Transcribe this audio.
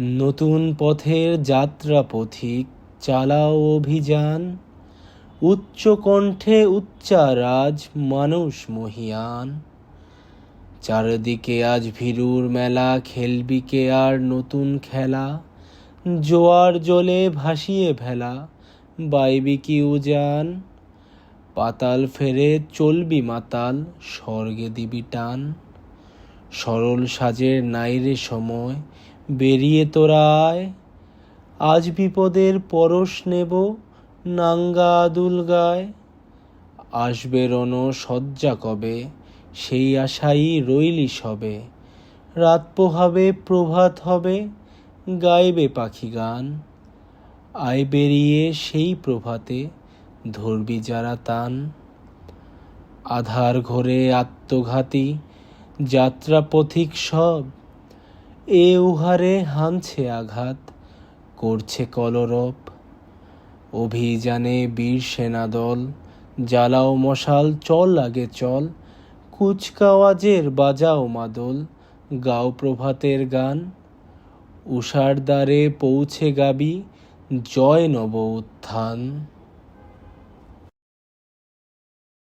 নতুন পথের যাত্রা পথিক চালাও অভিযান। উচ্চ কণ্ঠে উচ্চারাজ মানুষ মহিয়ান। চারদিকে আজ ভীরুর মেলা, খেলবি কে আর নতুন খেলা। জোয়ার জলে ভাসিয়ে ভেলা, বাইবি কি উজান। পাতাল ফেরে চলবি মাতাল, স্বর্গে দিবি টান। সরল সাজের নাইরে সময় বেরিয়ে তোরা আয় আজ বিপদের পরশ নেব নাঙ্গা আদুল গায়। আসবে রণ শয্যা কবে, সেই আশাই রইলি সবে। রাত পোহাবে, প্রভাত হবে, গাইবে পাখি গান। আয় বেরিয়ে সেই প্রভাতে, ধরবি যারা তান। আধার ঘরে আত্মঘাতী যাত্রা পথিক সব এ উহারে হানছে আঘাত, করছে কলরব। অভিযানে বীর সেনাদল জ্বালাও মশাল, চল আগে চল। কুচকাওয়াজের বাজাও মাদল, গাও প্রভাতের গান। উষার দ্বারে পৌঁছে গাবি, জয় নব উত্থান।